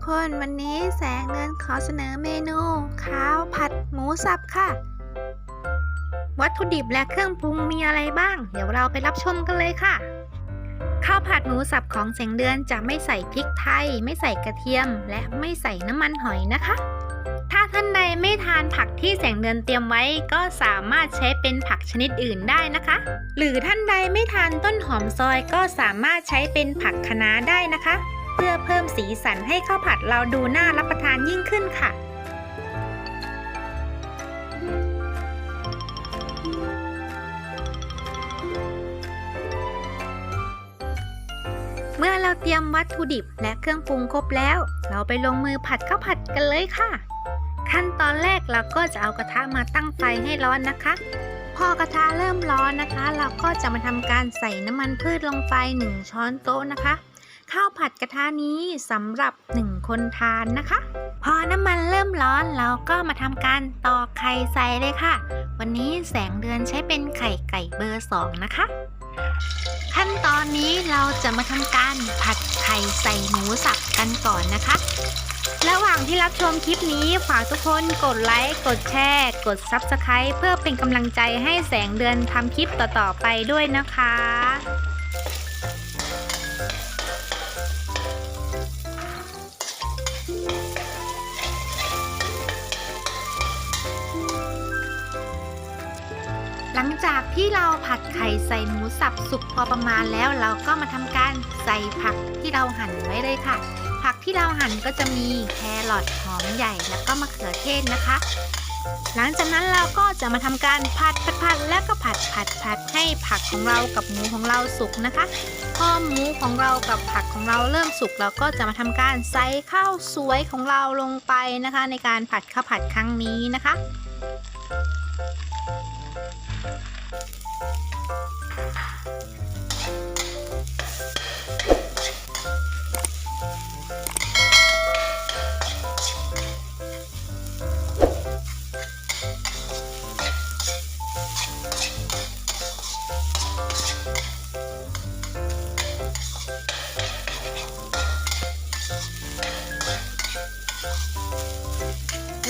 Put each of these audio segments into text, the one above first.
วัสดีค่ะทุกคนวันนี้แสงเดือนขอเสนอเมนูข้าวผัดหมูสับค่ะ วัตถุดิบและเครื่องปรุงมีอะไรบ้าง เดี๋ยวเราไปรับชมกันเลยค่ะ ข้าวผัดหมูสับของแสงเดือนจะไม่ใส่พริกไทย ไม่ใส่กระเทียม และไม่ใส่น้ำมันหอยนะคะ ถ้าท่านใดไม่ทานผักที่แสงเดือนเตรียมไว้ก็สามารถใช้เป็นผักชนิดอื่นได้นะคะ หรือท่านใดไม่ทานต้นหอมซอยก็สามารถใช้เป็นผักคะน้าได้นะคะ พื่อเพิ่มสีสันให้ข้าวผัดเราดูน่ารับประทานยิ่งขึ้นค่ะ เมื่อเราเตรียมวัตถุดิบและเครื่องปรุงครบแล้ว เราไปลงมือผัดข้าวผัดกันเลยค่ะ ขั้นตอนแรกเราก็จะเอากระทะมาตั้งไฟให้ร้อนนะคะ พอกระทะเริ่มร้อนนะคะ เราก็จะมาทำการใส่น้ำมันพืชลงไป 1 ช้อนโต๊ะนะคะ ข้าวผัดกระทะนี้สำหรับ 1 คนทานนะคะ พอน้ำมันเริ่มร้อนเราก็มาทำการตอกไข่ใส่เลยค่ะ วันนี้แสงเดือนใช้เป็นไข่ไก่เบอร์ 2 นะคะ ขั้นตอนนี้เราจะมาทำการผัดไข่ใส่หมูสับกันก่อนนะคะระหว่างที่รับชมคลิปนี้ฝากทุกคนกดไลค์ กดแชร์ กด Subscribe เพื่อเป็นกำลังใจให้แสงเดือนทำคลิปต่อ ๆ ไปด้วยนะคะ ลังจากที่เราผัดไข่ใส่หมูสับสุกพอประมาณแล้วเราก็มาทำการใส่ผักที่เราหั่นไว้เลยค่ะ ผักที่เราหั่นก็จะมีแครอทหอมใหญ่แล้วก็มะเขือเทศนะคะ หลังจากนั้นเราก็จะมาทำการผัดผัดผัดแล้วก็ผัดผัดผัดให้ผักของเรากับหมูของเราสุกนะคะ พอหมูของเรากับผักของเราเริ่มสุกเราก็จะมาทำการใส่ข้าวสวยของเราลงไปนะคะ ในการผัดข้าวผัดครั้งนี้นะคะ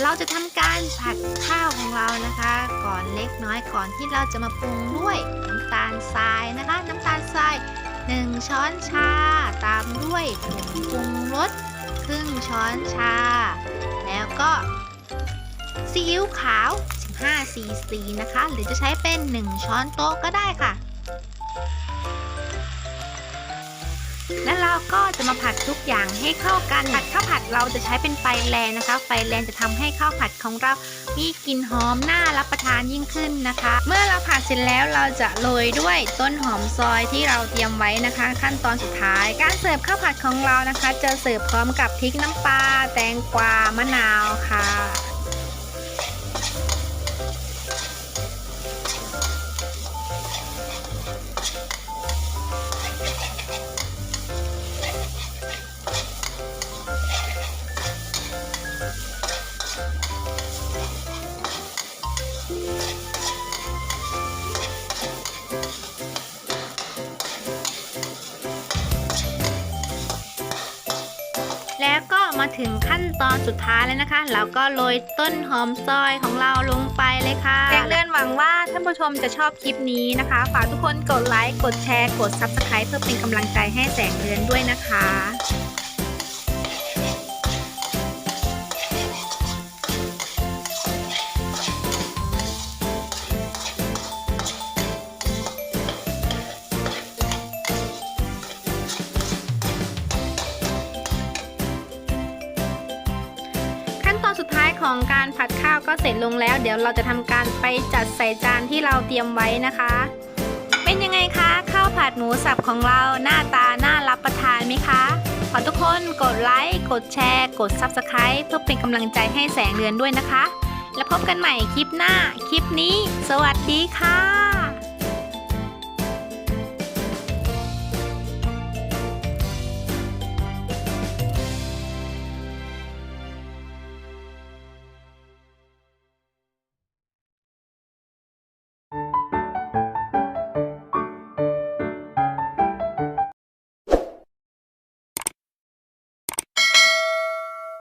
เราจะทำการผัดข้าวของเรานะคะ ก่อนเล็กน้อยก่อนที่เราจะมาปรุงด้วยน้ำตาลทรายนะคะ น้ำตาลทราย 1 ช้อนชา ตามด้วยผงปรุงรสครึ่งช้อนชา แล้วก็ซีอิ๊วขาว 15ซีซีนะคะ หรือจะใช้เป็น 1 ช้อนโต๊ะก็ได้ค่ะ แล้วก็จะมาผัดทุกอย่างให้เข้ากันผัดข้าวผัดเราจะใช้เป็นไฟแรงนะคะ ไฟแรงจะทำให้ข้าวผัดของเรามีกลิ่นหอมน่ารับประทานยิ่งขึ้นนะคะ เมื่อเราผัดเสร็จแล้วเราจะโรยด้วยต้นหอมซอยที่เราเตรียมไว้นะคะ ขั้นตอนสุดท้าย การเสิร์ฟข้าวผัดของเรานะคะ จะเสิร์ฟพร้อมกับพริกน้ำปลาแตงกวามะนาวค่ะ มาถึงขั้นตอนสุดท้ายแล้วนะคะ เราก็โรยต้นหอมซอยของเราลงไปเลยค่ะแจ้งเดือนหวังว่าท่านผู้ชมจะชอบคลิปนี้นะคะ ฝากทุกคนกดไลค์ กดแชร์ กด Subscribe เพื่อเป็นกำลังใจให้แสงเดือนด้วยนะคะ ของการผัดข้าวก็เสร็จลงแล้ว เดี๋ยวเราจะทำการไปจัดใส่จานที่เราเตรียมไว้นะคะ เป็นยังไงคะข้าวผัดหมูสับของเราหน้าตาน่ารับประทานไหมคะขอทุกคนกดไลค์กดแชร์ กด Subscribe เพื่อเป็นกำลังใจให้แสงเดือนด้วยนะคะ แล้วพบกันใหม่คลิปหน้า คลิปนี้ สวัสดีค่ะ